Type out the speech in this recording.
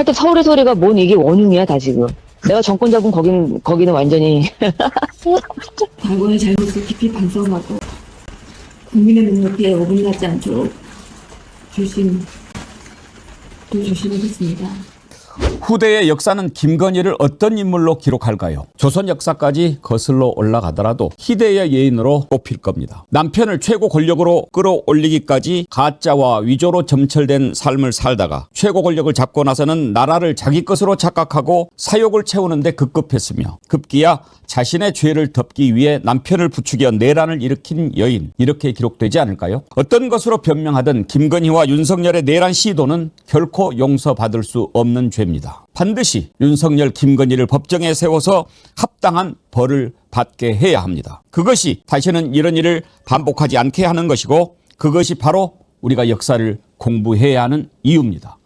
하여튼 서울의 소리가 뭔 이게 원흉이야 다 지금. 내가 정권 잡은 거기는 거기는 완전히 당군의 잘못을 깊이 반성하고 국민의 눈높이에 어긋나지 않도록 조심 또 조심하겠습니다. 후대의 역사는 김건희를 어떤 인물로 기록할까요? 조선 역사까지 거슬러 올라가더라도 희대의 예인으로 꼽힐 겁니다. 남편을 최고 권력으로 끌어올리기까지 가짜와 위조로 점철된 삶을 살다가 최고 권력을 잡고 나서는 나라를 자기 것으로 착각하고 사욕을 채우는데 급급했으며 급기야 자신의 죄를 덮기 위해 남편을 부추겨 내란을 일으킨 여인 이렇게 기록되지 않을까요? 어떤 것으로 변명하든 김건희와 윤석열의 내란 시도는 결코 용서받을 수 없는 죄입니다. 반드시 윤석열 김건희를 법정에 세워서 합당한 벌을 받게 해야 합니다. 그것이 다시는 이런 일을 반복하지 않게 하는 것이고 그것이 바로 우리가 역사를 공부해야 하는 이유입니다.